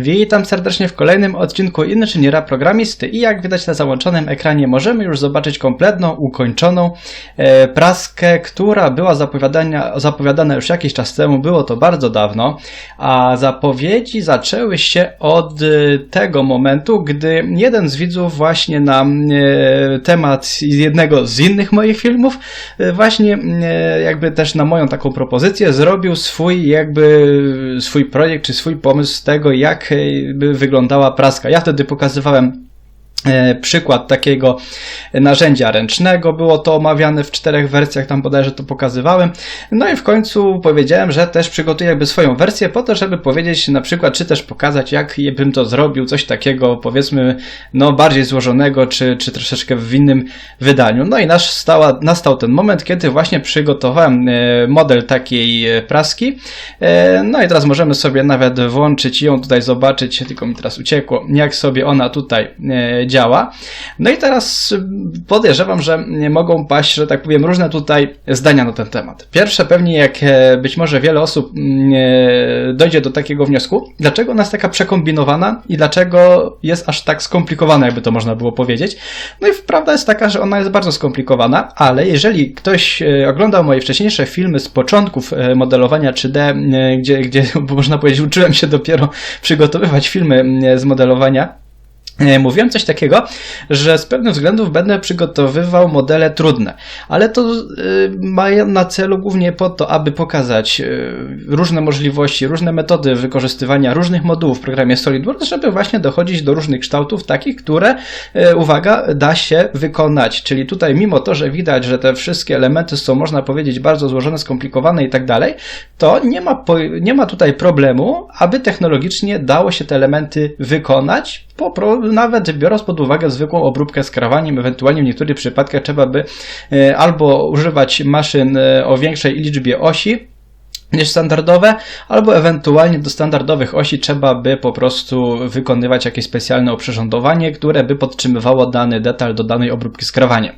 Witam serdecznie w kolejnym odcinku Inżyniera Programisty i jak widać na załączonym ekranie możemy już zobaczyć kompletną, ukończoną e, praskę, która była zapowiadana, zapowiadana już jakiś czas temu, było to bardzo dawno, a zapowiedzi zaczęły się od e, tego momentu, gdy jeden z widzów właśnie na e, temat jednego z innych moich filmów, e, właśnie e, jakby też na moją taką propozycję zrobił swój jakby swój projekt czy swój pomysł z tego, jak by wyglądała praska. Ja wtedy pokazywałem przykład takiego narzędzia ręcznego. Było to omawiane w czterech wersjach, tam bodajże to pokazywałem. No i w końcu powiedziałem, że też przygotuję jakby swoją wersję po to, żeby powiedzieć na przykład, czy też pokazać, jak bym to zrobił, coś takiego powiedzmy, no bardziej złożonego, czy, czy troszeczkę w innym wydaniu. No i nasz stała, nastał ten moment, kiedy właśnie przygotowałem e, model takiej e, praski. E, No i teraz możemy sobie nawet włączyć ją tutaj zobaczyć, tylko mi teraz uciekło, jak sobie ona tutaj e, działa. No i teraz y, podejrzewam, że mogą paść, że tak powiem, różne tutaj zdania na ten temat. Pierwsze pewnie, jak e, być może wiele osób mm, e, dojdzie do takiego wniosku, dlaczego ona jest taka przekombinowana i dlaczego jest aż tak skomplikowana, jakby to można było powiedzieć. No i prawda jest taka, że ona jest bardzo skomplikowana, ale jeżeli ktoś e, oglądał moje wcześniejsze filmy z początków modelowania 3D, e, gdzie, gdzie można powiedzieć, uczyłem się dopiero przygotowywać filmy e, z modelowania, Mówiłem coś takiego, że z pewnych względów będę przygotowywał modele trudne, ale to y, ma na celu głównie po to, aby pokazać y, różne możliwości, różne metody wykorzystywania różnych modułów w programie SolidWorks, żeby właśnie dochodzić do różnych kształtów takich, które, uwaga, da się wykonać. Czyli tutaj mimo to, że widać, że te wszystkie elementy są, można powiedzieć, bardzo złożone, skomplikowane i tak dalej, to nie ma, nie ma tutaj problemu, aby technologicznie dało się te elementy wykonać, po, nawet biorąc pod uwagę zwykłą obróbkę skrawaniem, ewentualnie w niektórych przypadkach trzeba by e, albo używać maszyn e, o większej liczbie osi, niż standardowe, albo ewentualnie do standardowych osi trzeba by po prostu wykonywać jakieś specjalne oprzyrządowanie, które by podtrzymywało dany detal do danej obróbki skrawania.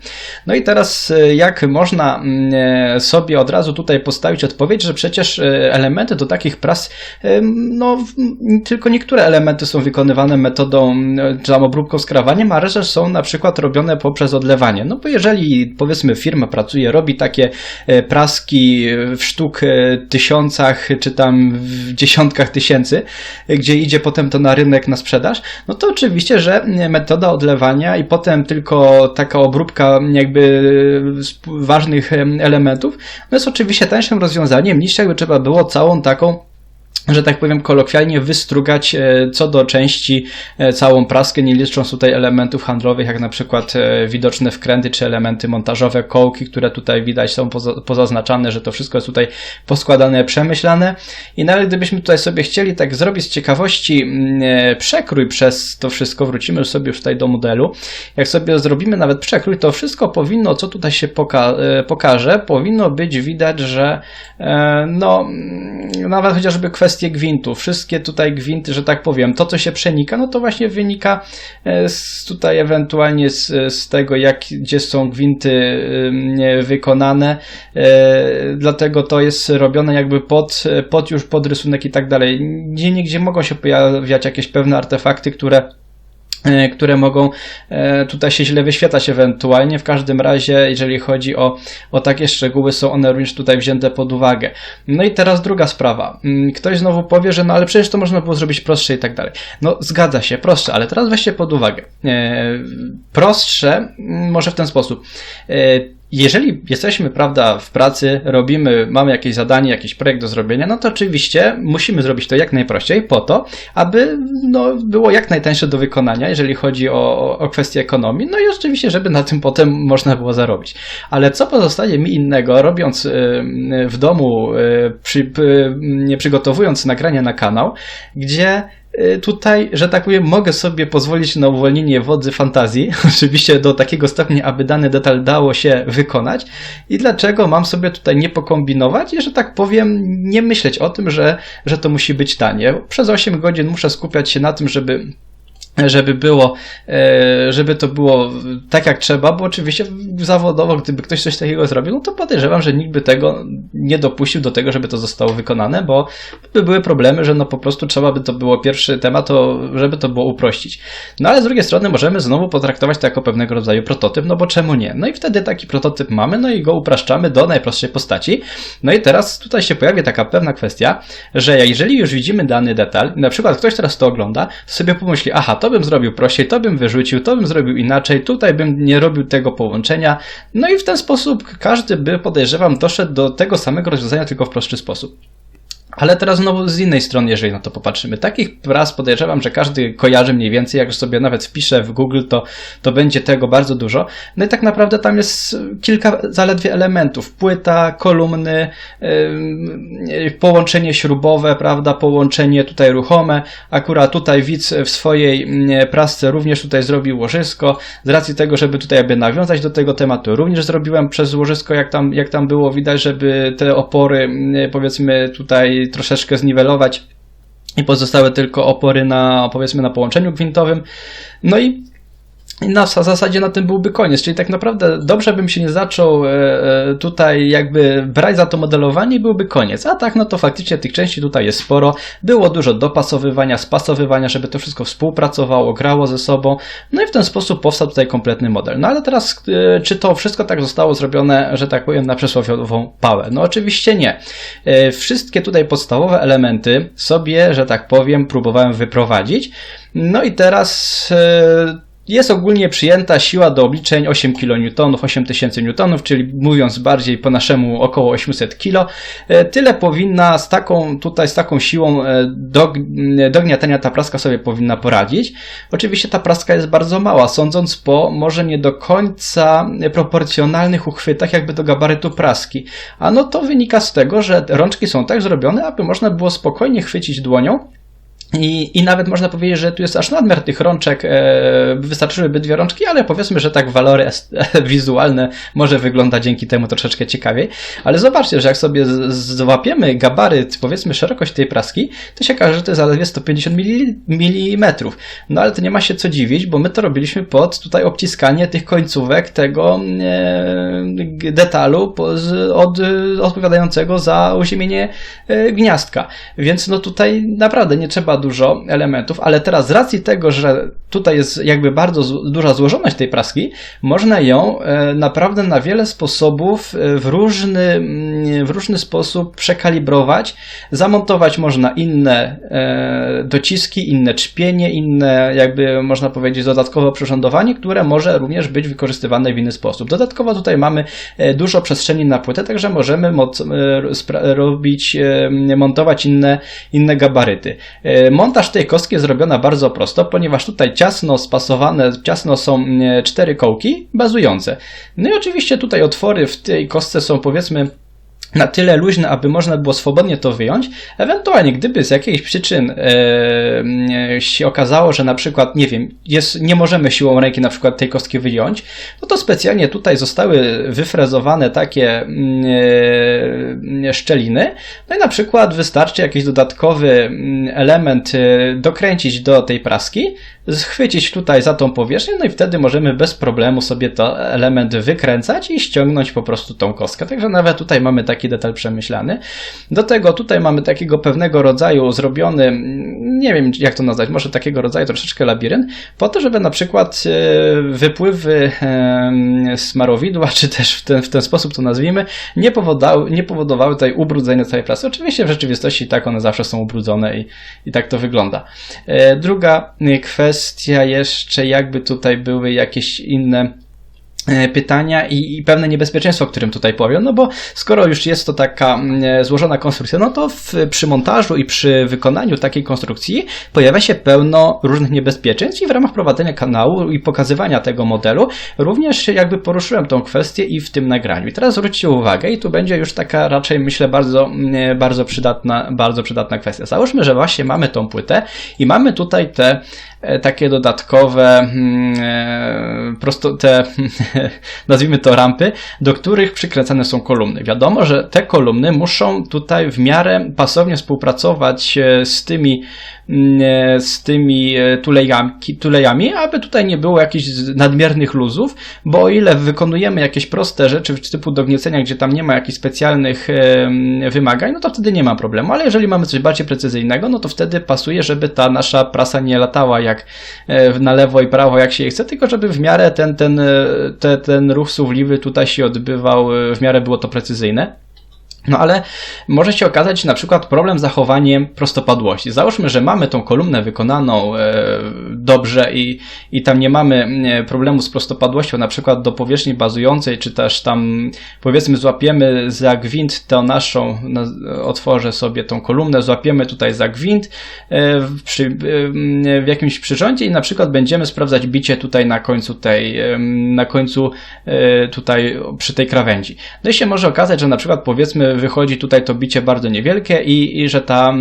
No i teraz e, jak można mm, e, sobie od razu tutaj postawić odpowiedź, że przecież e, elementy do takich pras, e, no tylko niektóre elementy są wykonywane metodą e, czy tam obróbką skrawaniem, a reszta są na przykład robione poprzez odlewanie. No bo jeżeli powiedzmy firma pracuje, robi takie e, praski w sztuk e, tysiącach, czy tam w dziesiątkach tysięcy, gdzie idzie potem to na rynek na sprzedaż, no to oczywiście, że metoda odlewania i potem tylko taka obróbka jakby ważnych em, elementów, no jest oczywiście tańszym rozwiązaniem niż jakby trzeba było całą taką że tak powiem kolokwialnie wystrugać e, co do części e, całą praskę, nie licząc tutaj elementów handlowych, jak na przykład e, widoczne wkręty czy elementy montażowe, kołki, które tutaj widać są poza, pozaznaczane, że to wszystko jest tutaj poskładane, przemyślane. I nawet gdybyśmy tutaj sobie chcieli tak zrobić z ciekawości mm, przekrój przez to wszystko, wrócimy sobie już tutaj do modelu, jak sobie zrobimy nawet przekrój, to wszystko powinno, co tutaj się poka pokaże, powinno być widać, że no mm, nawet chociażby kwestie gwintu, wszystkie tutaj gwinty, że tak powiem, to co się przenika, no to właśnie wynika e, z tutaj ewentualnie z, z tego, jak, gdzie są gwinty em, wykonane, e, dlatego to jest robione jakby pod, pod już pod rysunek i tak dalej. Gdzie niegdzie mogą się pojawiać jakieś pewne artefakty, które e, które mogą e, tutaj się źle wyświetlać ewentualnie. W każdym razie, jeżeli chodzi o, o takie szczegóły, są one również tutaj wzięte pod uwagę. No i teraz druga sprawa. Mm, Ktoś znowu powie, że no ale przecież to można było zrobić prostsze i tak dalej. No zgadza się, prostsze, ale teraz weźcie pod uwagę. E, Prostsze mm, może w ten sposób. Jeżeli jesteśmy, prawda, w pracy, robimy, mamy jakieś zadanie, jakiś projekt do zrobienia, no to oczywiście musimy zrobić to jak najprościej po to, aby no, było jak najtańsze do wykonania, jeżeli chodzi o, o kwestię ekonomii, no i oczywiście, żeby na tym potem można było zarobić. Ale co pozostaje mi innego, robiąc y, w domu, y, przy, y, nie przygotowując nagrania na kanał, gdzie tutaj, że tak powiem, mogę sobie pozwolić na uwolnienie wodzy fantazji, oczywiście do takiego stopnia, aby dany detal dało się wykonać i dlaczego mam sobie tutaj nie pokombinować i, że tak powiem, nie myśleć o tym, że, że to musi być tanie. Przez 8 godzin muszę skupiać się na tym, żeby żeby było, e, żeby to było tak jak trzeba, bo oczywiście zawodowo, gdyby ktoś coś takiego zrobił, no to podejrzewam, że nikt by tego nie dopuścił do tego, żeby to zostało wykonane, bo by były problemy, że no po prostu trzeba by to było pierwszy temat, to żeby to było uprościć. No ale z drugiej strony możemy znowu potraktować to jako pewnego rodzaju prototyp, no bo czemu nie? No i wtedy taki prototyp mamy, no i go upraszczamy do najprostszej postaci. No i teraz tutaj się pojawia taka pewna kwestia, że jeżeli już widzimy dany detal, na przykład ktoś teraz to ogląda, sobie pomyśli, aha, to bym zrobił prościej, to bym wyrzucił, to bym zrobił inaczej, tutaj bym nie robił tego połączenia. No i w ten sposób każdy by, podejrzewam, doszedł do tego samego rozwiązania, tylko w prostszy sposób. Ale teraz znowu z innej strony, jeżeli na to popatrzymy. Takich raz podejrzewam, że każdy kojarzy mniej więcej, jak już sobie nawet wpiszę w Google, to, to będzie tego bardzo dużo. No i tak naprawdę tam jest kilka zaledwie elementów. Płyta, kolumny, yy, połączenie śrubowe, prawda, połączenie tutaj ruchome. Akurat tutaj widz w swojej prasce również tutaj zrobił łożysko. Z racji tego, żeby tutaj jakby nawiązać do tego tematu, również zrobiłem przez łożysko, jak tam, jak tam było widać, żeby te opory, powiedzmy tutaj troszeczkę zniwelować i pozostały tylko opory na, powiedzmy, na połączeniu gwintowym. No i na zasadzie na tym byłby koniec, czyli tak naprawdę dobrze bym się nie zaczął e, e, tutaj jakby brać za to modelowanie i byłby koniec. A tak, no to faktycznie tych części tutaj jest sporo. Było dużo dopasowywania, spasowywania, żeby to wszystko współpracowało, grało ze sobą. No i w ten sposób powstał tutaj kompletny model. No ale teraz, e, czy to wszystko tak zostało zrobione, że tak powiem, na przysłowiową pałę? No oczywiście nie. Wszystkie tutaj podstawowe elementy sobie, że tak powiem, próbowałem wyprowadzić. No i teraz jest ogólnie przyjęta siła do obliczeń 8 kN, 8000 N, czyli mówiąc bardziej po naszemu około 800 kg. E, tyle powinna z taką, tutaj z taką siłą e, do, do gniatania ta praska sobie powinna poradzić. Oczywiście ta praska jest bardzo mała, sądząc po może nie do końca proporcjonalnych uchwytach jakby do gabarytu praski. A no to wynika z tego, że rączki są tak zrobione, aby można było spokojnie chwycić dłonią i, I nawet można powiedzieć, że tu jest aż nadmiar tych rączek, e, wystarczyłyby dwie rączki, ale powiedzmy, że tak walory wizualne może wygląda dzięki temu troszeczkę ciekawiej. Ale zobaczcie, że jak sobie złapiemy gabaryt, powiedzmy szerokość tej praski, to się okaże, że to jest zaledwie 150 mm. No ale to nie ma się co dziwić, bo my to robiliśmy pod tutaj obciskanie tych końcówek tego e, detalu z, od, odpowiadającego za uziemienie e, gniazdka. Więc no tutaj naprawdę nie trzeba dużo elementów, ale teraz z racji tego, że tutaj jest jakby bardzo duża złożoność tej praski, można ją e, naprawdę na wiele sposobów e, w różny, w różny sposób przekalibrować. Zamontować można inne e, dociski, inne czpienie, inne jakby można powiedzieć dodatkowe przyrządowanie, które może również być wykorzystywane w inny sposób. Dodatkowo tutaj mamy dużo przestrzeni na płytę, także możemy robić, montować inne, inne gabaryty. Montaż tej kostki jest zrobiona bardzo prosto, ponieważ tutaj ciasno spasowane, ciasno są cztery kołki bazujące. No i oczywiście tutaj otwory w tej kostce są powiedzmy na tyle luźne, aby można było swobodnie to wyjąć. Ewentualnie, gdyby z jakichś przyczyn e, się okazało, że na przykład, nie wiem, jest, nie możemy siłą ręki na przykład tej kostki wyjąć, no to specjalnie tutaj zostały wyfrezowane takie e, szczeliny. No i na przykład wystarczy jakiś dodatkowy element e, dokręcić do tej praski, schwycić tutaj za tą powierzchnię, no i wtedy możemy bez problemu sobie to element wykręcać i ściągnąć po prostu tą kostkę. Także nawet tutaj mamy taki detal przemyślany. Do tego tutaj mamy takiego pewnego rodzaju zrobiony, nie wiem jak to nazwać, może takiego rodzaju troszeczkę labirynt, po to, żeby na przykład e, wypływy smarowidła, czy też w ten, w ten sposób to nazwijmy, nie powodowały, nie powodowały tutaj ubrudzenia całej prasy. Oczywiście w rzeczywistości tak one zawsze są ubrudzone i, i tak to wygląda. E, druga kwestia jeszcze, jakby tutaj były jakieś inne E, pytania i, i, pewne niebezpieczeństwo, o którym tutaj powiem, no bo skoro już jest to taka mm, e, złożona konstrukcja, no to w, przy montażu i przy wykonaniu takiej konstrukcji pojawia się pełno różnych niebezpieczeństw i w ramach prowadzenia kanału i pokazywania tego modelu również jakby poruszyłem tą kwestię i w tym nagraniu. I teraz zwróćcie uwagę i tu będzie już taka raczej myślę bardzo, mm, e, bardzo przydatna, bardzo przydatna kwestia. Załóżmy, że właśnie mamy tą płytę i mamy tutaj te takie dodatkowe mm, prosto te nazwijmy to rampy, do których przykręcane są kolumny. Wiadomo, że te kolumny muszą tutaj w miarę pasownie współpracować e, z tymi z tymi e, tulejami, tulejami, aby tutaj nie było jakichś nadmiernych luzów, bo o ile wykonujemy jakieś proste rzeczy typu dogniecenia, gdzie tam nie ma jakichś specjalnych wymagań, no to wtedy nie ma problemu, ale jeżeli mamy coś bardziej precyzyjnego, no to wtedy pasuje, żeby ta nasza prasa nie latała jak e, na lewo i prawo, jak się jej chce, tylko żeby w miarę ten, ten, ten, ten ruch suwliwy tutaj się odbywał, w miarę było to precyzyjne. No ale może się okazać na przykład problem z zachowaniem prostopadłości. Załóżmy, że mamy tą kolumnę wykonaną e, dobrze i, i tam nie mamy e, problemu z prostopadłością, na przykład do powierzchni bazującej, czy też tam powiedzmy złapiemy za gwint tę naszą, na, otworzę sobie tą kolumnę, złapiemy tutaj za gwint e, przy, w jakimś przyrządzie i na przykład będziemy sprawdzać bicie tutaj na końcu tej, na końcu tutaj przy tej krawędzi. No i się może okazać, że na przykład powiedzmy wychodzi tutaj to bicie bardzo niewielkie i, i że ta,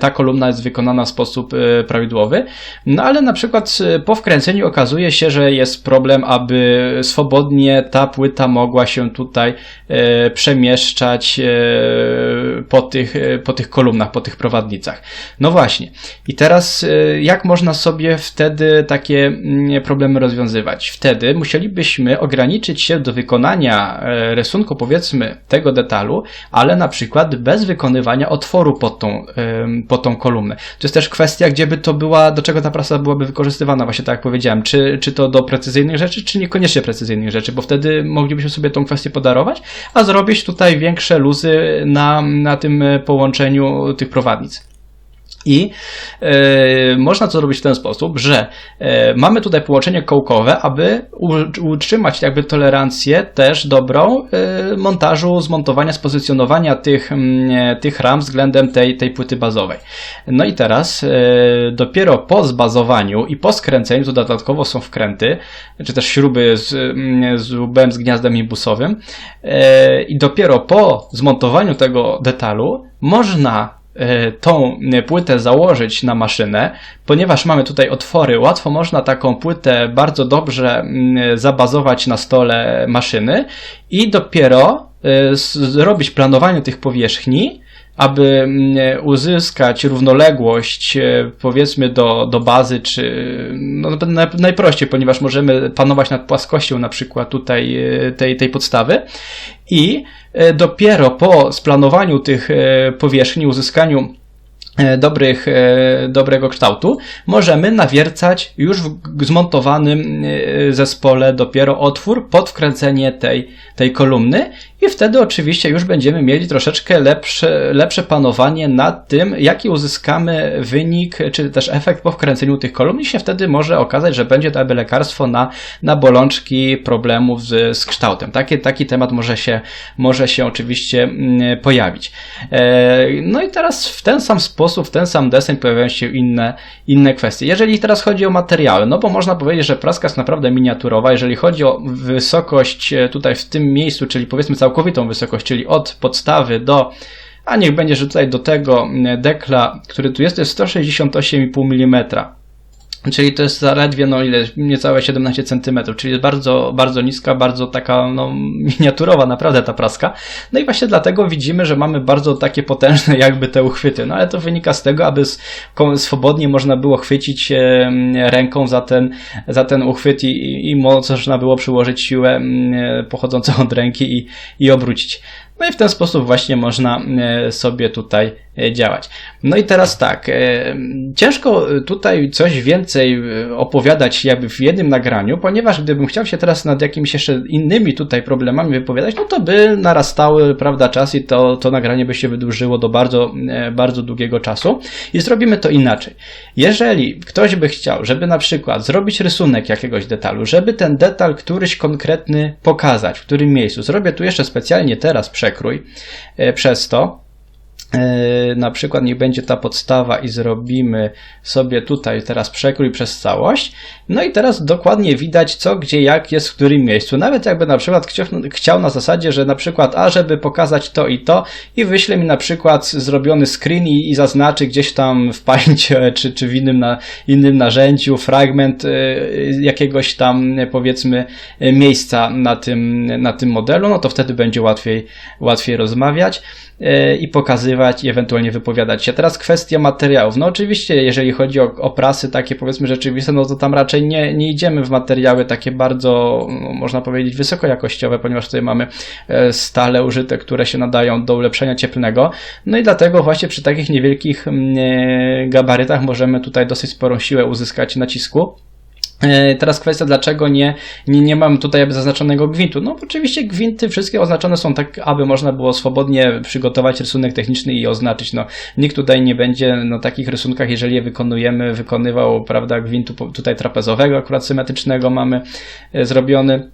ta kolumna jest wykonana w sposób e, prawidłowy. No ale na przykład e, po wkręceniu okazuje się, że jest problem, aby swobodnie ta płyta mogła się tutaj e, przemieszczać po tych, po tych kolumnach, po tych prowadnicach. No właśnie. I teraz jak można sobie wtedy takie problemy rozwiązywać? Wtedy musielibyśmy ograniczyć się do wykonania rysunku, powiedzmy, tego detalu, ale na przykład bez wykonywania otworu pod tą, pod tą kolumnę. To jest też kwestia, gdzie by to była, do czego ta prasa byłaby wykorzystywana, właśnie tak jak powiedziałem, czy, czy to do precyzyjnych rzeczy, czy niekoniecznie precyzyjnych rzeczy, bo wtedy moglibyśmy sobie tą kwestię podarować, a zrobić tutaj większe luzy na, na tym połączeniu tych prowadnic. I e, można to zrobić w ten sposób, że e, mamy tutaj połączenie kołkowe, aby utrzymać jakby tolerancję też dobrą e, montażu, zmontowania, spozycjonowania tych, mm, tych ram względem tej, tej płyty bazowej. No i teraz dopiero po zbazowaniu i po skręceniu, to dodatkowo są wkręty, czy też śruby z, mm, z łbem z gniazdem imbusowym i dopiero po zmontowaniu tego detalu można tą płytę założyć na maszynę, ponieważ mamy tutaj otwory, łatwo można taką płytę bardzo dobrze mm, zabazować na stole maszyny i dopiero e, zrobić planowanie tych powierzchni, aby mm, uzyskać równoległość e, powiedzmy do, do bazy, czy no, najprościej, ponieważ możemy panować nad płaskością na przykład tutaj tej, tej podstawy. I e, dopiero po splanowaniu tych e, powierzchni, uzyskaniu e, dobrych, dobrego kształtu, możemy nawiercać już w zmontowanym zespole dopiero otwór pod wkręcenie tej, tej kolumny i wtedy oczywiście już będziemy mieli troszeczkę lepsze, lepsze panowanie nad tym, jaki uzyskamy wynik, czy też efekt po wkręceniu tych kolumn i się wtedy może okazać, że będzie to jakby lekarstwo na, na bolączki problemów z, z kształtem. Taki, taki temat może się, może się oczywiście mm, pojawić. E, no i teraz w ten sam sposób, w ten sam deseń pojawiają się inne, inne kwestie. Jeżeli teraz chodzi o materiały, no bo można powiedzieć, że praska jest naprawdę miniaturowa, jeżeli chodzi o wysokość e, tutaj w tym miejscu, czyli powiedzmy całkowitą wysokość, czyli od podstawy do, a niech będzie, że tutaj do tego dekla, który tu jest, to jest 168,5 mm. Czyli to jest zaledwie, no ile, niecałe 17 cm, czyli jest bardzo, bardzo niska, bardzo taka, no, miniaturowa naprawdę ta praska. No i właśnie dlatego widzimy, że mamy bardzo takie potężne jakby te uchwyty. No ale to wynika z tego, aby swobodnie można było chwycić ręką za ten, za ten uchwyt i, i można było przyłożyć siłę pochodzącą od ręki i, i obrócić. No i w ten sposób właśnie można e, sobie tutaj e, działać. No i teraz tak, e, ciężko tutaj coś więcej opowiadać jakby w jednym nagraniu, ponieważ gdybym chciał się teraz nad jakimiś jeszcze innymi tutaj problemami wypowiadać, no to by narastały, prawda, czas i to, to nagranie by się wydłużyło do bardzo, bardzo długiego czasu i zrobimy to inaczej. Jeżeli ktoś by chciał, żeby na przykład zrobić rysunek jakiegoś detalu, żeby ten detal któryś konkretny pokazać, w którym miejscu, zrobię tu jeszcze specjalnie teraz przekrój e, przez to, na przykład niech będzie ta podstawa i zrobimy sobie tutaj teraz przekrój przez całość. No i teraz dokładnie widać co, gdzie, jak jest w którym miejscu. Nawet jakby na przykład chciał, na zasadzie, że na przykład, a żeby pokazać to i to i wyśle mi na przykład zrobiony screen i, i zaznaczy gdzieś tam w pańcie czy, czy w innym, na, innym narzędziu fragment y, jakiegoś tam powiedzmy miejsca na tym, na tym modelu, no to wtedy będzie łatwiej, łatwiej rozmawiać. e, i pokazywać i ewentualnie wypowiadać się. Teraz kwestia materiałów. No oczywiście, jeżeli chodzi o, o prasy takie powiedzmy rzeczywiste, no to tam raczej nie, nie idziemy w materiały takie bardzo, no, można powiedzieć, wysokojakościowe, ponieważ tutaj mamy e, stale użyte, które się nadają do ulepszenia cieplnego. No i dlatego właśnie przy takich niewielkich mm, e, gabarytach możemy tutaj dosyć sporą siłę uzyskać nacisku. E, Teraz kwestia, dlaczego nie, nie, nie mam tutaj zaznaczonego gwintu. No oczywiście gwinty wszystkie oznaczone są tak, aby można było swobodnie przygotować rysunek techniczny i oznaczyć. No, nikt tutaj nie będzie na takich rysunkach, jeżeli je wykonujemy, wykonywał, prawda, gwintu tutaj trapezowego, akurat symetrycznego mamy e, zrobiony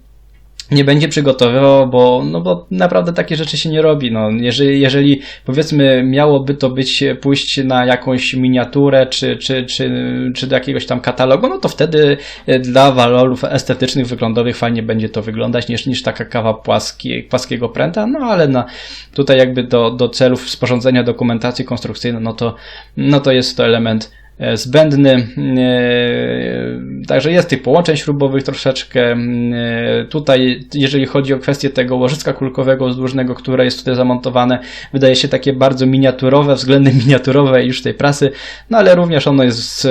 nie będzie przygotowywał, bo, no bo naprawdę takie rzeczy się nie robi. No, jeżeli, jeżeli powiedzmy miałoby to być pójść na jakąś miniaturę czy, czy, czy, czy do jakiegoś tam katalogu, no to wtedy e, dla walorów estetycznych, wyglądowych fajnie będzie to wyglądać niż, niż taka kawa płaski, płaskiego pręta, no ale na, tutaj jakby do, do celów sporządzenia dokumentacji konstrukcyjnej, no to, no to jest to element e, zbędny. E, Także jest tych połączeń śrubowych troszeczkę. E, Tutaj, jeżeli chodzi o kwestię tego łożyska kulkowego wzdłużnego, które jest tutaj zamontowane, wydaje się takie bardzo miniaturowe, względem miniaturowe już tej prasy, no ale również ono jest e,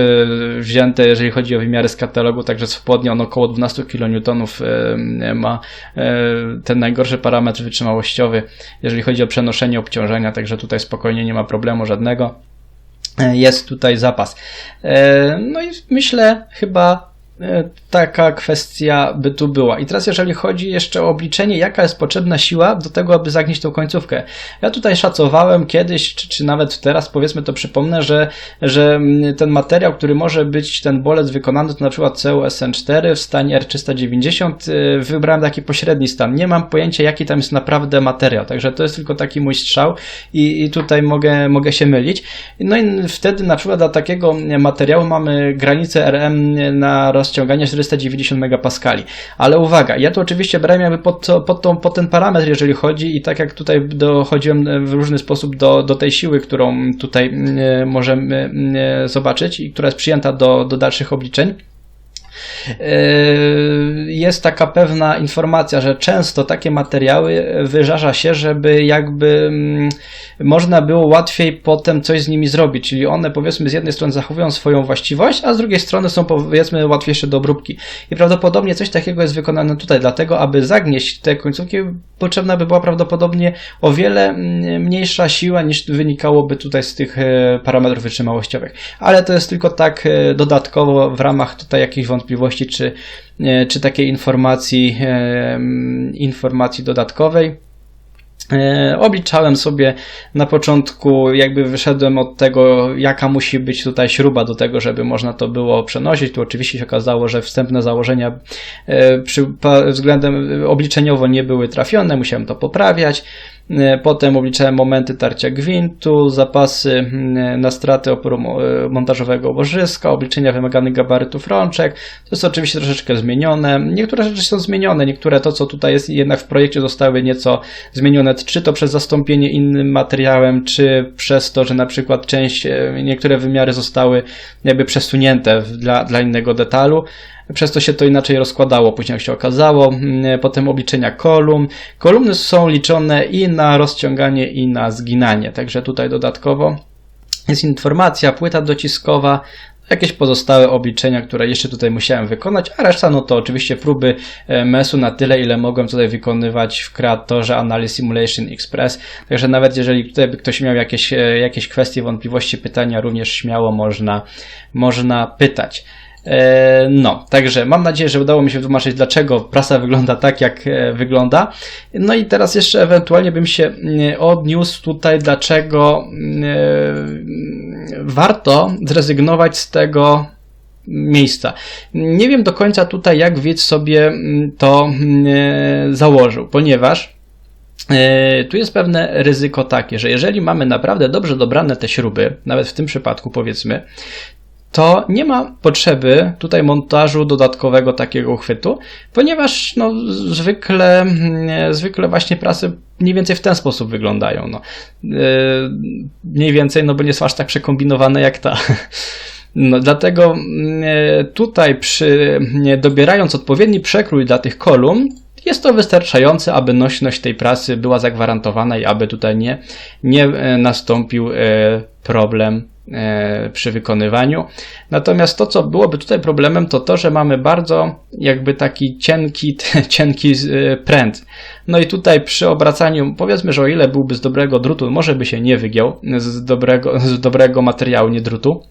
wzięte, jeżeli chodzi o wymiary z katalogu, także spodnie on około 12 kN e, ma e, ten najgorszy parametr wytrzymałościowy, jeżeli chodzi o przenoszenie obciążenia, także tutaj spokojnie nie ma problemu żadnego e, jest tutaj zapas. E, No i myślę chyba e, taka kwestia by tu była. I teraz jeżeli chodzi jeszcze o obliczenie, jaka jest potrzebna siła do tego, aby zagnieść tą końcówkę. Ja tutaj szacowałem kiedyś, czy, czy nawet teraz powiedzmy to przypomnę, że, że mm, ten materiał, który może być ten bolec wykonany, to na przykład CUSN4 w stanie R390, y, wybrałem taki pośredni stan. Nie mam pojęcia, jaki tam jest naprawdę materiał, także to jest tylko taki mój strzał i, i tutaj mogę, mogę się mylić. No i wtedy na przykład dla takiego materiału mamy granicę RM na rozciąganie 490 megapaskali. Ale uwaga, ja tu oczywiście brałem jakby pod, to- pod, tą, pod ten parametr, jeżeli chodzi i tak jak tutaj dochodziłem w różny sposób do, do tej siły, którą tutaj e, możemy e, zobaczyć i która jest przyjęta do, do dalszych obliczeń. Yy, jest taka pewna informacja, że często takie materiały wyżarza się, żeby jakby mm, można było łatwiej potem coś z nimi zrobić, czyli one powiedzmy z jednej strony zachowują swoją właściwość, a z drugiej strony są powiedzmy łatwiejsze do obróbki. I prawdopodobnie coś takiego jest wykonane tutaj, dlatego aby zagnieść te końcówki potrzebna by była prawdopodobnie o wiele mm, mniejsza siła niż wynikałoby tutaj z tych e, parametrów wytrzymałościowych. Ale to jest tylko tak e, dodatkowo w ramach tutaj jakichś wątpliwości czy, czy takiej informacji, e, informacji dodatkowej. E, Obliczałem sobie na początku, jakby wyszedłem od tego, jaka musi być tutaj śruba do tego, żeby można to było przenosić. Tu oczywiście się okazało, że wstępne założenia e, przy, względem obliczeniowo nie były trafione, musiałem to poprawiać. E, Potem obliczałem momenty tarcia gwintu, zapasy na straty oporu e, montażowego łożyska, obliczenia wymaganych gabarytów rączek. To jest oczywiście troszeczkę zmienione. Niektóre rzeczy są zmienione, niektóre to, co tutaj jest jednak w projekcie zostały nieco zmienione, czy to przez zastąpienie innym materiałem, czy przez to, że na przykład część, e, niektóre wymiary zostały jakby przesunięte dla, dla innego detalu. Przez to się to inaczej rozkładało, później jak się okazało. Potem obliczenia kolumn. Kolumny są liczone i na rozciąganie, i na zginanie. Także tutaj dodatkowo jest informacja, płyta dociskowa, jakieś pozostałe obliczenia, które jeszcze tutaj musiałem wykonać, a reszta no to oczywiście próby e, MES-u na tyle, ile mogłem tutaj wykonywać w kreatorze Analysis Simulation Express. Także nawet jeżeli tutaj by ktoś miał jakieś, e, jakieś kwestie, wątpliwości, pytania, również śmiało można, można pytać. E, No, także mam nadzieję, że udało mi się wytłumaczyć, dlaczego prasa wygląda tak, jak e, wygląda. No i teraz jeszcze ewentualnie bym się mm, odniósł tutaj, dlaczego warto zrezygnować z tego miejsca. Nie wiem do końca tutaj, jak widz sobie to założył, ponieważ e, tu jest pewne ryzyko takie, że jeżeli mamy naprawdę dobrze dobrane te śruby, nawet w tym przypadku powiedzmy, to nie ma potrzeby tutaj montażu dodatkowego takiego uchwytu, ponieważ no, zwykle, mm, zwykle właśnie prasy mniej więcej w ten sposób wyglądają. No. Yy, Mniej więcej, no bo nie są aż tak przekombinowane jak ta. No, dlatego mm, tutaj przy, dobierając odpowiedni przekrój dla tych kolumn, jest to wystarczające, aby nośność tej prasy była zagwarantowana i aby tutaj nie, nie e, nastąpił e, problem przy wykonywaniu. Natomiast to, co byłoby tutaj problemem, to to, że mamy bardzo jakby taki cienki, cienki e, pręt. No i tutaj przy obracaniu, powiedzmy, że o ile byłby z dobrego drutu, może by się nie wygiął z dobrego, z dobrego materiału, nie drutu.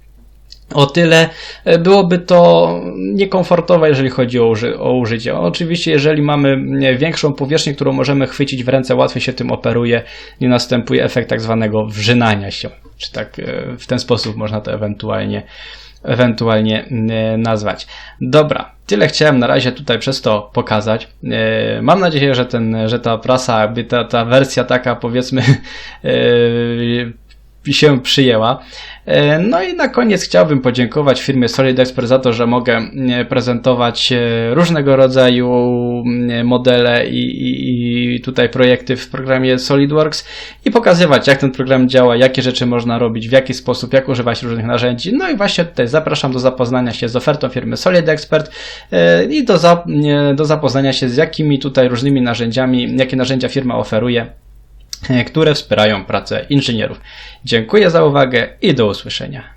O tyle e, byłoby to niekomfortowe, jeżeli chodzi o, uży o, użycie. Oczywiście, jeżeli mamy większą powierzchnię, którą możemy chwycić w ręce, łatwiej się tym operuje, nie następuje efekt tak zwanego wrzynania się. Czy tak e, w ten sposób można to ewentualnie, ewentualnie nazwać. Dobra, tyle chciałem na razie tutaj przez to pokazać. E, mam nadzieję, że, ten, że ta prasa, jakby ta, ta wersja taka powiedzmy się przyjęła. E, no i na koniec chciałbym podziękować firmie Solid Expert za to, że mogę e, prezentować e, różnego rodzaju modele i, i, i, tutaj projekty w programie SolidWorks i pokazywać, jak ten program działa, jakie rzeczy można robić, w jaki sposób, jak używać różnych narzędzi. No i właśnie tutaj zapraszam do zapoznania się z ofertą firmy Solid Expert i do, za, do zapoznania się z jakimi tutaj różnymi narzędziami, jakie narzędzia firma oferuje które wspierają pracę inżynierów. Dziękuję za uwagę i do usłyszenia.